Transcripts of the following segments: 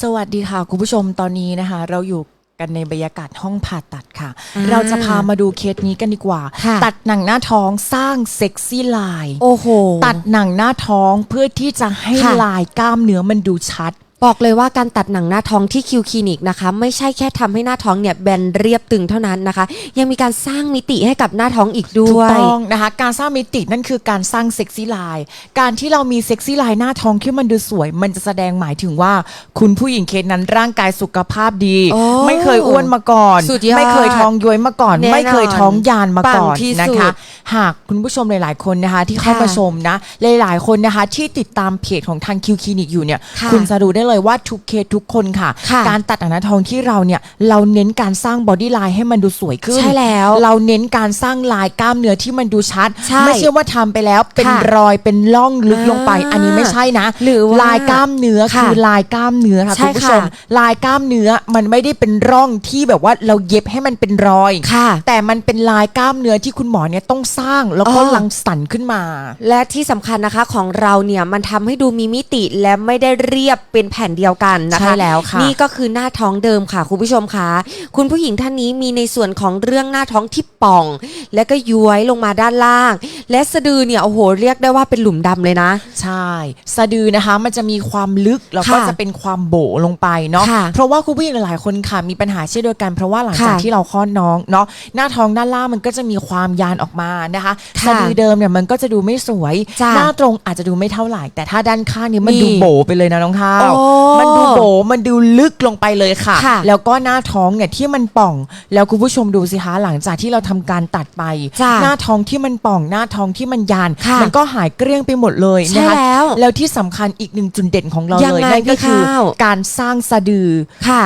สวัสดีค่ะ คุณผู้ชมตอนนี้นะคะ เราอยู่กันในบรรยากาศห้องผ่าตัดค่ะอ่าเราจะพามาดูเคสนี้กันดีกว่า ค่ะตัดหนังหน้าท้องสร้างเซ็กซี่ไลน์โอ้โหตัดหนังหน้าท้องเพื่อที่จะให้ค่ะ ลายกล้ามเนื้อมันดูชัด บอกเลยว่าการตัดหนังหน้าท้องที่คิวคลินิกนะคะไม่ใช่แค่ทำให้หน้าท้องเนี่ยแบนเรียบตึงเท่านั้นนะคะ ยังมีการสร้างมิติให้กับหน้าท้องอีกด้ถูวกยต้องนะคะการสร้างมิตินั่นคือการสร้างเซ็กซี่ไลน์การที่เรามีเซ็กซี่ไลน์หน้าท้องที่มันดูสวย มันจะแสดงหมายถึงว่า คุณผู้หญิงเคสนั้นร่างกายสุขภาพดีโอ้ไม่เคยอ้วนมาก่อนสุดยอดไม่เคยท้องย้วยมาก่อนแน่นอน ไม่เคยท้องยานมาก่อนปังที่นะสุคะดหากคุณผู้ชมหลาย ๆ คนนะคะ ที่เข้าค่ะมาชมนะหลาย ๆ คนนะคะที่ติดตามเพจของทางคิวคลินิกอยู่เนี่ยค่ะณจะรู้ได้เลยว่าทุกเคสทุกคนค่ะ ค่ะการตัดหน้าท้องที่เราเนี่ยเราเน้นการสร้างบอดี้ไลน์ให้มันดูสวยขึ้นใช่แล้วเราเน้นการสร้างลายกล้ามเนื้อที่มันดูชัด ใช่ไม่ใช่ว่าทำไปแล้วเป็นค่ะรอยเป็นร่องลึกลงไป อ่าอันนี้ไม่ใช่นะหรือว่าลายกล้ามเนื้อค่ะคือลายกล้ามเนื้อค่ะใช่คุณผู้ชมค่ะ ลายกล้ามเนื้อมันไม่ได้เป็นร่องที่แบบว่าเราเย็บให้มันเป็นรอย ค่ะ แต่มันเป็นลายกล้ามเนื้อที่คุณหมอเนี่ยต้องสร้างแล้วก็อ๋อ รังสรรค์ขึ้นมา และที่สำคัญนะคะของเราเนี่ยมันทำให้ดูมีมิติและไม่ได้เรียบเป็นแผ่นเดียวกันนะคะใช่แล้วค่ะนี่ก็คือหน้าท้องเดิมค่ะคุณผู้ชมคะคุณผู้หญิงท่านนี้มีในส่วนของเรื่องหน้าท้องที่ป่อง และก็ย้วยลงมาด้านล่าง และสะดือเนี่ยโอ้โหเรียกได้ว่าเป็นหลุมดำเลยนะ ใช่สะดือนะคะมันจะมีความลึกแล้วก็ค่ะจะเป็นความโบลงไปเนาะค่ะเพราะว่าคุณผู้หญิงหลายๆคนค่ะมีปัญหาเช่นเดียวกันเพราะว่าหลังจากค่ะที่เราคลอดน้องเนาะหน้าท้องด้านล่างมันก็จะมีความยานออกมานะคะค่ะสะดือเดิมเนี่ยมันก็จะดูไม่สวยจ้ะหน้าตรงอาจจะดูไม่เท่าไหร่ แต่ถ้าด้านข้างเนี่ยมันนี่ดูโบไปเลยนะน้องข้าวโอ้มันดูโบมันดูลึกลงไปเลยค่ะ ค่ะแล้วก็หน้าท้องเนี่ยที่มันป่อง แล้วคุณผู้ชมดูสิคะหลังจากที่เราทำการตัดไป จ้ะหน้าท้องที่มันป่อง หน้าท้องที่มันยาน ค่ะมันก็หายเกลี้ยงไปหมดเลยใช่นะคะแล้วแล้วที่สำคัญอีกหนึ่งจุดเด่นของเรายังเลยไงนั่นก็พี่คือข้าว การสร้างสะดือ ค่ะ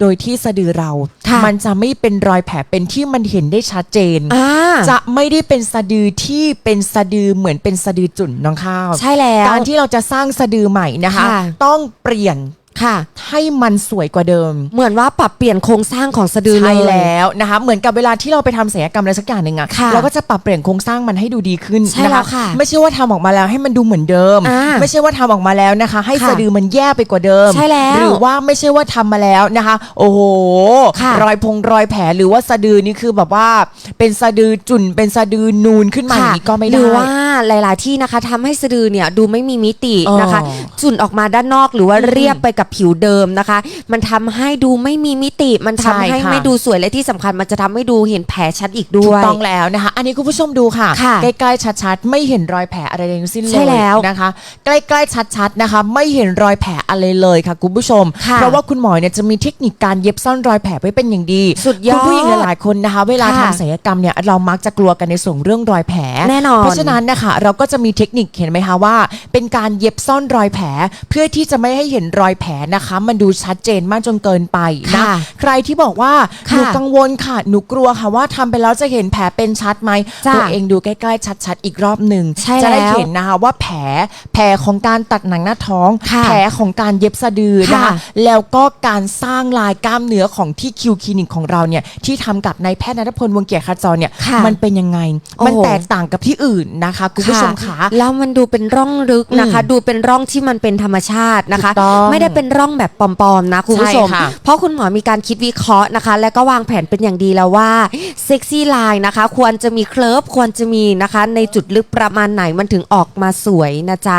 โดยที่สะดือเรา ค่ะมันจะไม่เป็นรอยแผลเป็นที่มันเห็นได้ชัดเจน อ่า จะไม่ได้เป็นสะดือที่เป็นสะดือเหมือนเป็นสะดือจุ่นน้องข้าว ใช่แล้ว การที่เราจะสร้างสะดือใหม่นะคะ ค่ะต้องเปลี่ยน ค่ะ ให้มันสวยกว่าเดิม เหมือนว่าปรับเปลี่ยนโครงสร้างของสะดือเลใช่ย แล้วนะคะเหมือนกับเวลาที่เราไปทำศัลยกรรมอะไรสักอย่างหนึ่งอะค่ะเราก็จะปรับเปลี่ยนโครงสร้างมันให้ดูดีขึ้นใช่นะแล้คะวค่ะไม่ใช่ว่าทำออกมาแล้วให้มันดูเหมือนเดิม อ่าไม่ใช่ว่าทำออกมาแล้วนะคะ ให้ค่ะสะดือมันแย่ไปกว่าเดิม ใช่แล้วหรือว่าไม่ใช่ว่าทำมาแล้วนะคะ โอ้โหค่ะรอยพงรอยแผลหรือว่าสะดือนี่คือแบบว่า เป็นสะดือจุ่นเป็นสะดือนูนขึ้นมาอย่างนี้ก็ไม่หได้ รือว่าหลาย ๆ ที่นะคะทำให้สะดือเนี่ยดูไม่มีมิตินะคะอ๋อจุนออกมาด้านนอกหรือว่าเรียบไปกับผิวเดิมนะคะ มันทำให้ดูไม่มีมิติ มันทำใช่ให้ค่ะไม่ดูสวยและที่สำคัญมันจะทำให้ดูเห็นแผลชัดอีกด้ถูวกยต้องแล้วนะคะ อันนี้คุณผู้ชมดูค่ะค่ะ ใกล้ๆชัดๆ ไม่เห็นรอยแผลอะไรทั้งสิ้นเลยใช่แล้วนะคะ ใกล้ๆชัดๆนะคะ ไม่เห็นรอยแผลอะไรเลยค่ะคุณผู้ชมค่ะเพราะว่าคุณหมอเนี่ยจะมีเทคนิคการเย็บซ่อนรอยแผลไว้เป็นอย่างดีสุดยอดคุณผู้หญิงหลายๆคนนะคะ เวลาค่ะทำศัลยกรรมเนี่ยเรามักจะกลัวกันในส่วนเรื่องรอยแผลแน่นอนเพราะฉะนั้นนะคะเราก็จะมีเทคนิคเห็นไหมคะว่า เป็นการเย็บซ่อนรอยแผลเพื่อที่จะไม่ให้เห็นรอยแผลนะคะ มันดูชัดเจนมากจนเกินไปนะค่ะใครที่บอกว่าหค่ะนูกังวลค่ะหนูกลัวค่ะว่าทำไปแล้วจะเห็นแผลเป็นชัดไหมจ้ะตัวเองดูใกล้ๆชัดๆอีกรอบหนึ่งใช่จะได้แล้วเห็นนะคะว่าแผลแผลของการตัดหนังหน้าท้อง ค่ะแผลของการเย็บสะดือนะคะค่ะแล้วก็การสร้างลายกล้ามเนื้อของที่คิวคลินิกของเราเนี่ยที่ทำกับนายแพทย์นัทพลวงเกียรติขจรเนี่ยค่ะมันเป็นยังไง โอ้โห มันแตกต่างกับที่อื่นนะคะคุณผู้ชมขาแล้วมันดูเป็นร่องลึกนะคะ ดูเป็นร่องที่มันเป็นธรรมชาตินะคะ ถูกต้องไม่ได้เป็นร่องแบบปลอมๆนะคุณผู้ชม ใช่ค่ะ เพราะคุณหมอมีการคิดวิเคราะห์นะคะ และก็วางแผนเป็นอย่างดีแล้วว่าเซ็กซี่ไลน์นะคะ ควรจะมีเคลิร์ฟควรจะมีนะคะ ในจุดลึกประมาณไหนมันถึงออกมาสวยนะจ๊ะ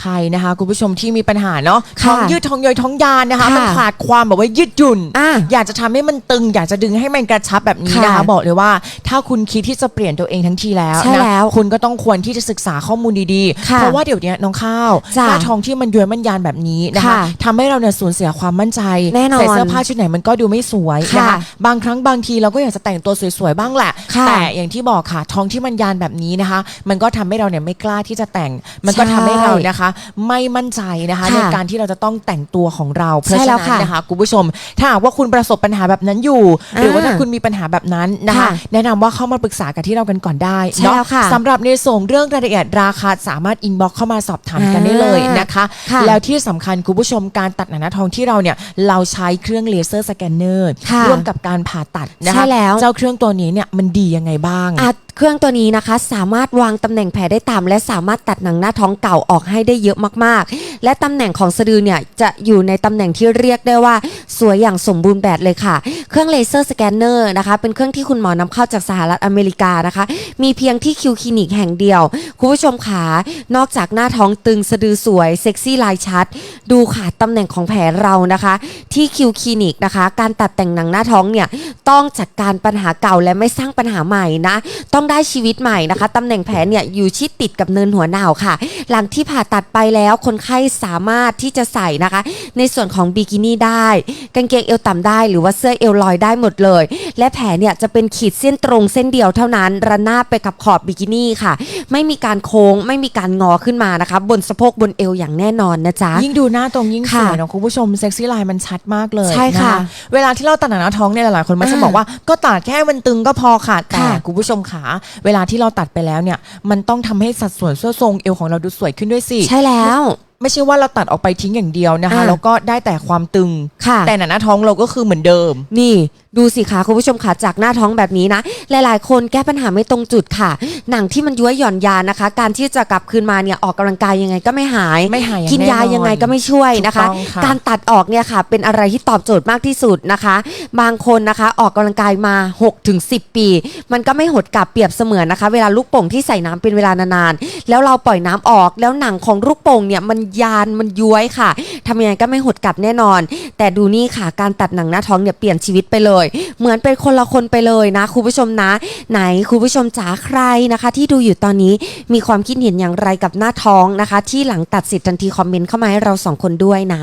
ใครนะคะคุณผู้ชมที่มีปัญหาเนาะค่ะท้องยืดท้องย่อยท้องยานนะคะ ค่ะมันขาดความแบบว่ายืดหยุ่น อะอยากจะทำให้มันตึง อยากจะดึงให้มันกระชับแบบนี้นะคะ ค่ะบอกเลยว่า ถ้าคุณคิดที่จะเปลี่ยนตัวเองทั้งทีแล้วใช่นะแล้วคุณก็ต้องควรที่จะศึกษาข้อมูลดีค่ะๆเพราะว่าเดี๋ยวนี้น้องข้าวจ้ะหน้าท้องที่มันย้วยมันยานแบบนี้นะคะค่ะทำให้เราเนี่ยสูญเสียความมั่นใจแน่นอนใส่เสื้อผ้าชุดไหนมันก็ดูไม่สวยนะค่ะคะบางครั้งบางทีเราก็อยากจะแต่งตัวสวยๆบ้างแหละ ค่ะแต่อย่างที่บอกค่ะท้องที่มันยานแบบนี้นะคะ มันก็ทำให้เราเนี่ยไม่กล้าที่จะแต่ง มันก็ทำให้เรานะคะไม่มั่นใจนะคะค่ะในการที่เราจะต้องแต่งตัวของเราเพใช่ราะแล้ฉะวนั้นค่ะนะคะคุณผู้ชม ถ้าหากว่าคุณประสบปัญหาแบบนั้นอยู่ หรือว่าอ่าถ้าคุณมีปัญหาแบบนั้นนะคะค่ะแนะนำว่าเข้ามาปรึกษากับที่เรากันก่อนได้ใช่เนาะแล้วค่ะสำหรับในส่วนเรื่องรายละเอียดราคาสามารถอินบ็อกเข้ามาสอบถามกันได้เลยนะคะค่ะแล้วที่สำคัญคุณผู้ชมการตัดหนังหน้าท้องที่เราเนี่ยเราใช้เครื่องเลเซอร์สแกนเนอร์ค่ะร่วมกับการผ่าตัดนะคะใช่แล้วเจ้าเครื่องตัวนี้เนี่ยมันดียังไงบ้างอะเครื่องตัวนี้นะคะ สามารถวางตำแหน่งแผลได้ตาม และสามารถตัดหนังหน้าท้องเก่าออกให้ได้เยอะมากๆ และตำแหน่งของสะดือเนี่ยจะอยู่ในตำแหน่งที่เรียกได้ว่า สวยอย่างสมบูรณ์แบบเลยค่ะ เครื่องเลเซอร์สแกนเนอร์นะคะ เป็นเครื่องที่คุณหมอนำเข้าจากสหรัฐอเมริกานะคะ มีเพียงที่คิวคลินิกแห่งเดียว คุณผู้ชมขานอกจากหน้าท้องตึงสะดือสวยเซ็กซี่ลายชัด ดูค่ะตำแหน่งของแผลเรานะคะ ที่คิวคลินิกนะคะ การตัดแต่งหนังหน้าท้องเนี่ยต้องจัดการปัญหาเก่าและไม่สร้างปัญหาใหม่นะต้องได้ชีวิตใหม่นะคะตำแหน่งแผลเนี่ยอยู่ชิดติดกับเนินหัวหนาวค่ะ หลังที่ผ่าตัดไปแล้วคนไข้สามารถที่จะใส่นะคะ ในส่วนของบิกินี่ได้ กางเกงเอวต่ำได้ หรือว่าเสื้อเอวลอยได้หมดเลย และแผลเนี่ยจะเป็นขีดเส้นตรงเส้นเดียวเท่านั้นระนาบไปกับขอบบิกินี่ค่ะ ไม่มีการโค้งไม่มีการงอขึ้นมานะคะ บนสะโพกบนเอวอย่างแน่นอนนะจ๊ะยิ่งดูหน้าตรงยิ่งสค่ะวยเนาะคุณผู้ชมเซ็กซี่ไลน์มันชัดมากเลยใช่ค่ะนเวลาที่เราตัดหนังหน้าท้องเนี่ยหลายๆคนมักจะอ่าบอกว่าก็ตัดแค่มันตึงก็พอค่ะแต่ค่ะคุณผู้ชมขาเวลาที่เราตัดไปแล้วเนี่ย มันต้องทำให้สัดส่วนส่วนทรงเอวของเราดูสวยขึ้นด้วยสิ ใช่แล้ว ไม่ใช่ว่าเราตัดออกไปทิ้งอย่างเดียวนะคะ อ่าแล้วก็ได้แต่ความตึง ค่ะ แต่หนังหน้าท้องเราก็คือเหมือนเดิม นี่ดูสิคะคุณผู้ชมค่ะจากหน้าท้องแบบนี้นะ หลายๆ คนแก้ปัญหาไม่ตรงจุดค่ะ หนังที่มันย้วยหย่อนยานนะคะ การที่จะกลับคืนมาเนี่ยออกกำลังกายยังไงก็ไม่หาย ไม่หายอย่างกินยาแน่นอนยังไงก็ไม่ช่วยนะคะ ถูกต้องค่ะ การตัดออกเนี่ยค่ะ เป็นอะไรที่ตอบโจทย์มากที่สุดนะคะ บางคนนะคะออกกำลังกายมา6ถึง10 ปี มันก็ไม่หดกลับเปรียบเสมือนนะคะ เวลาลูกโป่งที่ใส่น้ำเป็นเวลานานๆแล้วเราปล่อยน้ำออกแล้วหนังของลูกโป่งเนี่ยมันยานมันย้วยค่ะทำยังไงก็ไม่หดกลับแน่นอน แต่ดูนี่ค่ะการตัดหนังหน้าท้องเนี่ยเปลี่ยนชีวิตไปเลย เหมือนเป็นคนละคนไปเลยนะคุณผู้ชมนะ ไหนคุณผู้ชมจ๋าใครนะคะ ที่ดูอยู่ตอนนี้มีความคิดเห็นอย่างไรกับหน้าท้องนะคะ ที่หลังตัดเสร็จทันทีคอมเมนต์เข้ามาให้เราสองคนด้วยนะ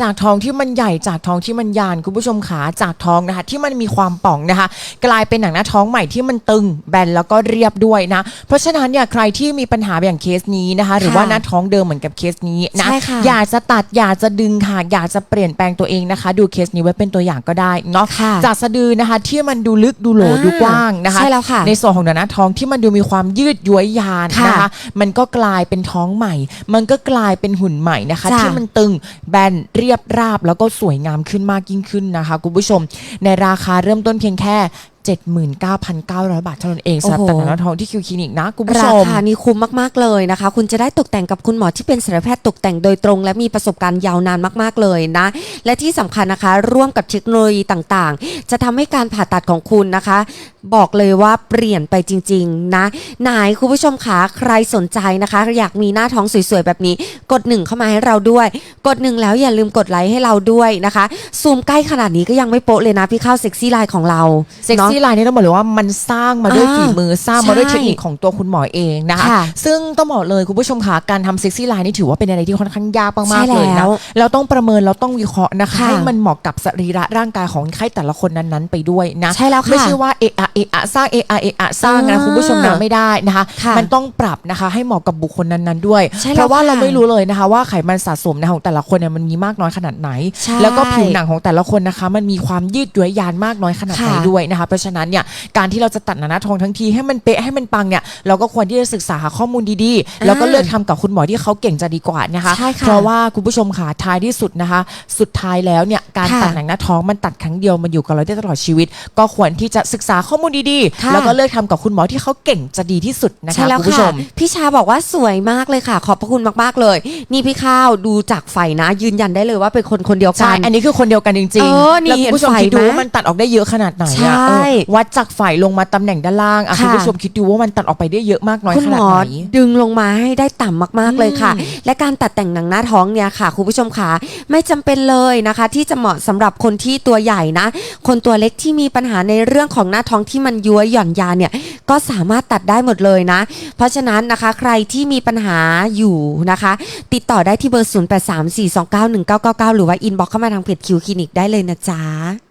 จากท้องที่มันใหญ่จากท้องที่มันยานคุณผู้ชมขาจากท้องนะคะ ที่มันมีความป่องนะคะ กลายเป็นหนังหน้าท้องใหม่ที่มันตึงแบนแล้วก็เรียบด้วยนะ เพราะฉะนั้นเนี่ยใครที่มีปัญหาอย่างเคสนี้นะคะ หรือว่าหน้าท้องเดิมเหมือนกับเคสนี้นะ ใช่ค่ะอยากจะตัดอยากจะดึงค่ะ อยากจะเปลี่ยนแปลงตัวเองนะคะ ดูเคสนี้ไว้เป็นตัวอย่างก็ได้เนาะค่ะจากสะดือนะคะ ที่มันดูลึกดูโหลอ่าดูกว้างนะคะ ใช่แล้วค่ะในส่วนของหนังหน้าท้องที่มันดูมีความยืดย้วยยานค่ะนะคะ มันก็กลายเป็นท้องใหม่ มันก็กลายเป็นหุ่นใหม่นะคะ จ้ะ ที่มันตึงแบนเรียบราบแล้วก็สวยงามขึ้นมากยิ่งขึ้นนะคะคุณผู้ชม ในราคาเริ่มต้นเพียงแค่79,900 บาทเท่านั้นเองสำหรับโอ้โหตัดหนังหน้าท้องที่คิวคลินิกนะคุณผู้ชรามคานี้คุ้มมากๆเลยนะคะ คุณจะได้ตกแต่งกับคุณหมอที่เป็นศัลยแพทย์ตกแต่งโดยตรง และมีประสบการณ์ยาวนานมากๆเลยนะ และที่สำคัญนะคะ ร่วมกับเทคโนโลยีต่างๆ จะทำให้การผ่าตัดของคุณนะคะ บอกเลยว่าเปลี่ยนไปจริง ๆ นะไหนคุณผู้ชมคะใครสนใจนะคะ อยากมีหน้าท้องสวยๆแบบนี้ กดหนึ่งเข้ามาให้เราด้วย กดหนึ่งแล้วอย่าลืมกดไลค์ให้เราด้วยนะคะซูมใกล้ขนาดนี้ก็ยังไม่โป๊ะเลยนะพี่ข้าวเซ็กซี่ไลน์ของเราเซ็กนาะซี่ไลน์นี่ต้องบอกเลยว่ามันสร้างมาด้วยอ่าฝีมือสร้างมาด้วยใช่เทคนิคของตัวคุณหมอเองนะคะค่ะซึ่งต้องบอกเลยคุณผู้ชมคะการทำเซ็กซี่ไลน์นี่ถือว่าเป็นอะไรที่ค่อนข้างยากมากใช่ๆเลยแล้นะวเราต้องประเมินเราต้องวิเคราะห์นะคะค่ะให้มันเหมาะกับสรีระร่างกายของคนไข้แต่ละคนนั้นๆ ไปด้วยนะใช่แล้วค่ะไม่ใช่ว่าเอะอะเอะอะสร้างเอะอะเอะอะสร้างนะอ่าคุณผู้ชมนะไม่ได้นะคะค่ะมันต้องปรับนะคะให้เหมาะกับบุคคลนั้นๆ ด้วยใช่แล้วเพราะว่าค่ะเราไม่รู้เลยนะคะ ว่าไขมันสะสมในของแต่ละคนเนี่ยมันมีมากน้อยขนาดไหนใช่แล้วก็ผิวหนังของแต่ละคนนะคะ มันมีความยืดย้วยยานมากน้อยขนาดไหนค่ะด้วยนะคะเพราะฉะนั้นเนี่ยการที่เราจะตัดหนาหน้าท้องทั้งทีให้มันเป๊ะให้มันปังเนี่ยเราก็ควรที่จะศึกษาหาข้อมูลดีๆ แล้วก็เลือกทำกับคุณหมอที่เขาเก่งจะดีกว่านะคะใช่ค่ะเพราะว่าคุณผู้ชมค่ะท้ายที่สุดนะคะ สุดท้ายแล้วเนี่ยการค่ะตัดหนังหน้าท้องมันตัดครั้งเดียวมันอยู่กับเราได้ตลอดชีวิต ก็ควรที่จะศึกษาข้อมูลดีค่ะ ๆ แล้วก็เลือกทำกับคุณหมอที่เขาเก่งจะดีที่สุดนะใช่คะแล้วคุณผู้ชค่ะม พี่ชาบอกว่าสวยมากเลยค่ะ ขอบพระคุณมากๆเลย นี่พี่ข้าวดูจากไฟนะ ยืนยันได้เลยว่าเป็นคนคนเดียวกัใช่ น อันนี้คือคนเดียวกันจริงเออนี่แล้วคุณผู้ชมเห็นไฟคิดดูไหม ว่ามันตัดออกได้เยอะขนาดไหนใช่อะเออวัดจากฝ่ายลงมาตำแหน่งด้านล่างอะค่ะ คุณผู้ชมคิดดูว่ามันตัดออกไปได้เยอะมากน้อยคุณขหมนาดอไหน ดึงลงมาให้ได้ต่ำมากๆเลยค่ะอืมและการตัดแต่งหนังหน้าท้องเนี่ยค่ะคุณผู้ชมค่ะไม่จำเป็นเลยนะคะ ที่จะเหมาะสำหรับคนที่ตัวใหญ่นะ คนตัวเล็กที่มีปัญหาในเรื่องของหน้าท้องที่มันย้วยหย่อนยานเนี่ยก็สามารถตัดได้หมดเลยนะ เพราะฉะนั้นนะคะใครที่มีปัญหาอยู่นะคะ ติดต่อได้ที่เบอร์ 0834291999 หรือว่าอินบ็อกเข้ามาทางเพจคิวคลินิกได้เลยนะจ๊ะ